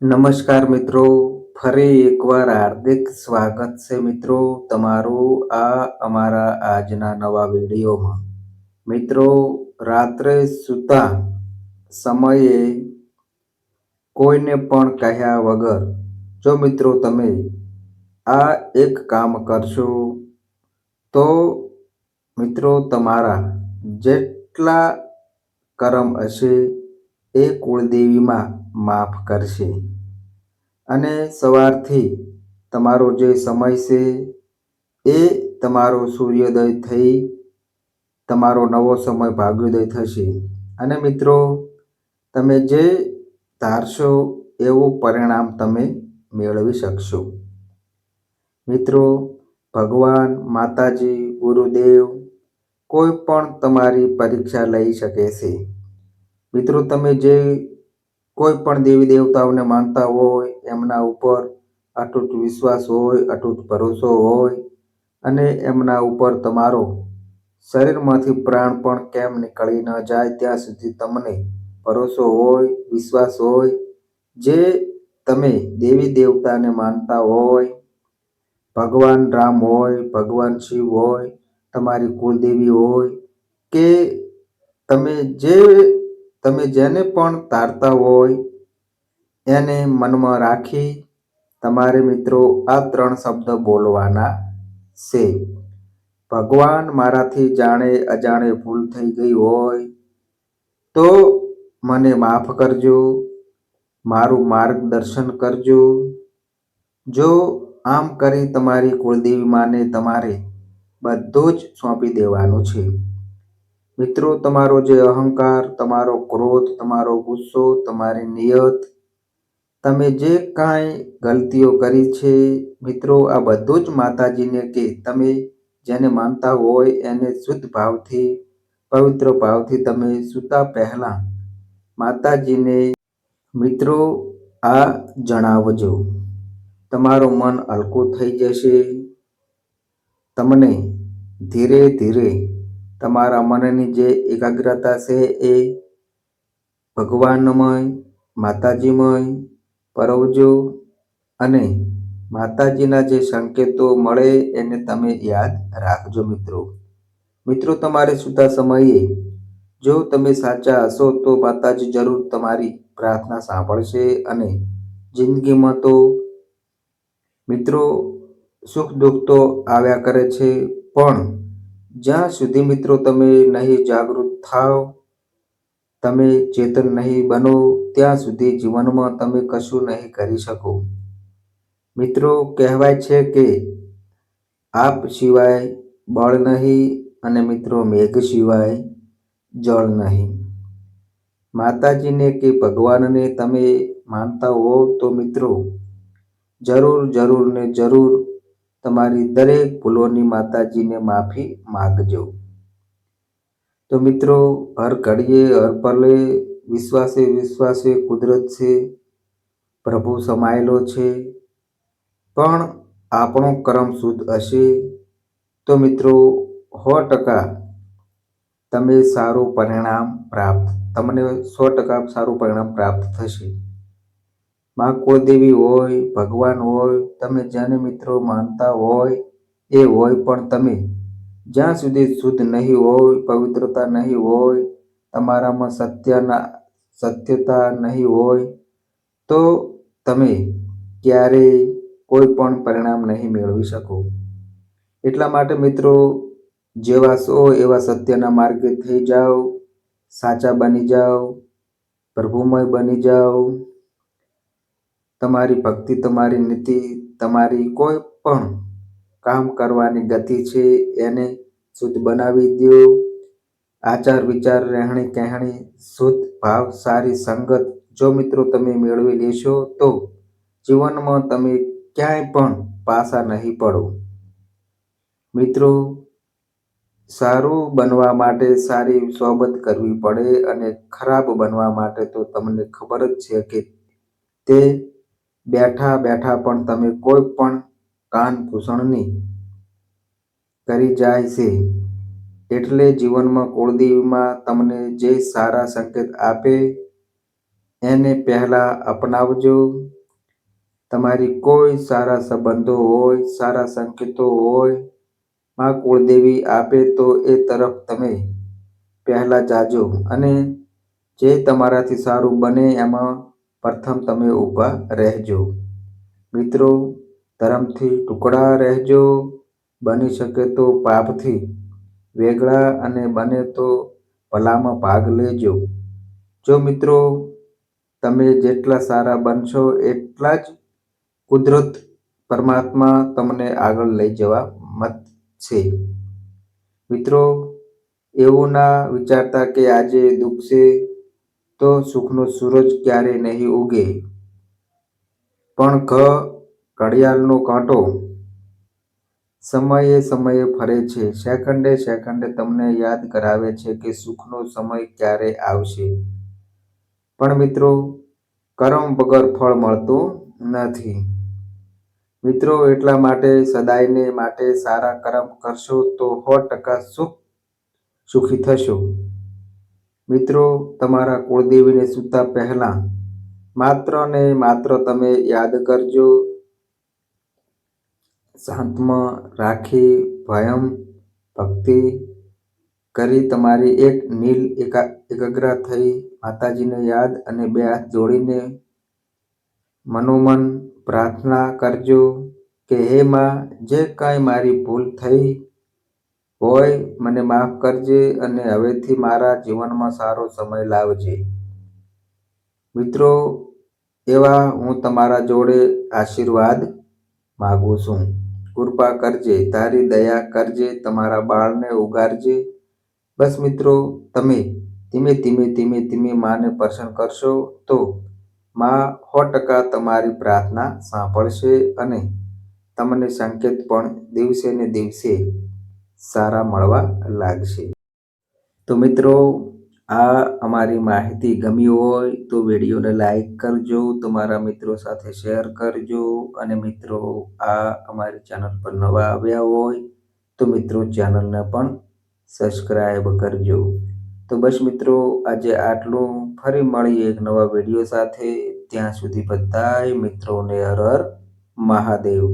નમસ્કાર મિત્રો, ફરી એકવાર હાર્દિક સ્વાગત છે મિત્રો તમારું આ અમારા આજના નવા વિડીયોમાં. મિત્રો, રાત્રે સૂતા સમયે કોઈને પણ કહ્યા વગર, જો મિત્રો તમે આ એક કામ કરશો, તો મિત્રો તમારા જેટલા કરમ હશે એ કુળદેવીમાં માફ કરશે. અને સવારથી તમારો જે સમય છે, એ તમારો સૂર્યોદય થઈ તમારો નવો સમય ભાગ્યોદય થશે. અને મિત્રો, તમે જે ધારશો એવું પરિણામ તમે મેળવી શકશો. મિત્રો, ભગવાન, માતાજી, ગુરુદેવ કોઈ પણ તમારી પરીક્ષા લઈ શકે છે. મિત્રો, તમે જે કોઈ પણ દેવી દેવતાઓને માનતા હોય, એમના ઉપર અતૂટ વિશ્વાસ હોય અતૂટ ભરોસો હોય અને એમના ઉપર તમારો શરીરમાંથી પ્રાણ પણ કેમ નીકળી ન જાય, ત્યાં સુધી તમને ભરોસો હોય, વિશ્વાસ હોય. જે તમે દેવી દેવતાને માનતા હોય, ભગવાન રામ હોય, ભગવાન શિવ હોય, તમારી કુળદેવી હોય, કે તમે જે તમે જેને પણ તારતા હોય, એને મનમાં રાખી તમારે મિત્રો આ ત્રણ શબ્દ બોલવાના છે. ભગવાન મારાથી જાણે અજાણે ભૂલ થઈ ગઈ હોય, તો મને માફ કરજો, મારું માર્ગદર્શન કરજો. જો આમ કરી તમારી કુળદેવી માને તમારે બધું જ સોંપી દેવાનું છે. મિત્રો, તમારો જે અહંકાર, તમારો ક્રોધ, તમારો ગુસ્સો, તમારી નિયત, તમે જે કાંઈ ગલતીઓ કરી છે, મિત્રો, આ બધું જ માતાજીને કે તમે જેને માનતા હોય એને શુદ્ધ ભાવથી, પવિત્ર ભાવથી તમે સૂતા પહેલાં માતાજીને, મિત્રો, આ જણાવજો. તમારું મન હલકું થઈ જશે. તમને ધીરે ધીરે તમારા મનની જે એકાગ્રતા છે એ ભગવાનમય, માતાજીમય, પરવજો અને માતાજીના જે સંકેતો મળે એને તમે યાદ રાખજો મિત્રો. મિત્રો, તમારે સૂતા સમયે જો તમે સાચા હશો તો માતાજી જરૂર તમારી પ્રાર્થના સાંભળશે અને જિંદગીમાં તો મિત્રો, સુખ દુઃખ તો આવ્યા કરે છે, પણ જ્યાં સુધી મિત્રો તમે નહીં જાગૃત થાવ, તમે ચેતન નહીં બનો, ત્યાં સુધી જીવનમાં તમે કશું નહીં કરી શકો. મિત્રો, કહેવાય છે કે આપ સિવાય બળ નહીં અને મિત્રો મેઘ સિવાય જળ નહીં. માતાજીને કે ભગવાનને તમે માનતા હો તો મિત્રો, જરૂર જરૂર ને જરૂર તમારી દરેક ભૂલોની માતાજીને માફી માગજો. તો મિત્રો, હર ઘડીએ, હર પલે વિશ્વાસે વિશ્વાસે કુદરત છે, પ્રભુ સમાયેલો છે, પણ આપણો કર્મ શુદ્ધ હશે. તો મિત્રો, સો ટકા તમે સારું પરિણામ પ્રાપ્ત, તમને સો ટકા સારું પરિણામ પ્રાપ્ત થશે. માં કુળદેવી હોય, ભગવાન હોય, તમે જેને મિત્રો માનતા હોય, એ હોય પણ તમે. જ્યાં સુધી શુદ્ધ નહીં હોય, પવિત્રતા નહીં હોય, તમારામાં સત્યના, સત્યતા નહીં હોય, તો તમે ક્યારેય કોઈ પણ પરિણામ નહીં મેળવી શકો. એટલા માટે મિત્રો, જેવા સો એવા સત્યના માર્ગે થઈ જાઓ, સાચા બની જાઓ, પ્રભુમય બની જાઓ તમારી ભક્તિ, તમારી નીતિ, તમારી કોઈ પણ કામ કરવાની ગતિ છે એને શુદ્ધ બનાવી દો આચાર, વિચાર, રહેણી, કહેણી, શુદ્ધ ભાવ, સારી સંગત. જો મિત્રો તમે મેળવી લેશો તો જીવનમાં તમે ક્યાંય પણ પાસા નહીં પડો. મિત્રો, સારું બનવા માટે સારી સોબત કરવી પડે અને ખરાબ બનવા માટે તો તમને ખબર જ છે કે તે બેઠા બેઠા પણ તમે કોઈ પણ કાનભૂષણની કરી જાય છે. એટલે જીવનમાં કુળદેવીમાં તમને જે સારા સંકેત આપે, એને પહેલા અપનાવજો. તમારી કોઈ સારા સંબંધો હોય, સારા સંકેતો હોય, માં કુળદેવી આપે તો એ તરફ તમે પહેલા જાજો. અને જે તમારાથી સારું બને એમાં પ્રથમ તમે ઊભા રહેજો. મિત્રો, ધર્મથી ટુકડા રહેજો. બની શકે તો પાપથી વેગળા અને બને તો ભલામાં ભાગ લેજો. જો મિત્રો, તમે જેટલા સારા બનશો એટલા જ કુદરત પરમાત્મા તમને આગળ લઈ જવા મત છે. મિત્રો એવું ના વિચારતા કે આજે દુઃખ છે તો સુખનો સૂરજ ક્યારે નહીં ઉગે? પણ ઘ ઘડિયાળનો કાંટો સમયે સમયે ફરે છે. સેકન્ડે સેકન્ડે તમને યાદ કરાવે છે કે સુખનો સમય ક્યારે આવશે. પણ મિત્રો, કર્મ વગર ફળ મળતું નથી. મિત્રો, એટલા માટે સદાયને માટે સારા કર્મ કરશો તો સો ટકા સુખ સુખી થશો. મિત્રો, તમારા કુળદેવીને સૂતા પહેલાં માત્ર ને માત્ર તમે યાદ કરજો. શાંતમાં રાખી, ભયમ, ભક્તિ કરી તમારી એક નીલ એકા, એકાગ્ર થઈ માતાજીને યાદ અને બે હાથ જોડીને મનોમન પ્રાર્થના કરજો કે, હે માં, જે કાંઈ મારી ભૂલ થઈ હોય, મને માફ કરજે અને હવેથી મારા જીવનમાં સારો સમય લાવજે. મિત્રો, એવા હું તમારા જોડે આશીર્વાદ માગું છું. કૃપા કરજે, તારી દયા કરજે, તમારા બાળને ઉગારજે. બસ મિત્રો, તમે ધીમે ધીમે ધીમે ધીમે માને પસંદ કરશો તો માં સો ટકા તમારી પ્રાર્થના સાંભળશે અને તમને સંકેત પણ દિવસે ને દિવસે સારા મળવા લાગશે. તો મિત્રો, આ અમારી માહિતી ગમી હોય તો વિડીયોને લાઈક કરજો, તમારા મિત્રો સાથે શેર કરજો અને મિત્રો, આ અમારી ચેનલ પર નવા આવ્યા હોય તો મિત્રો ચેનલને પણ સબસ્ક્રાઈબ કરજો. તો બસ મિત્રો, આજે આટલું. ફરી મળીએ એક નવા વીડિયો સાથે. ત્યાં સુધી બધાય મિત્રોને હર હર મહાદેવ.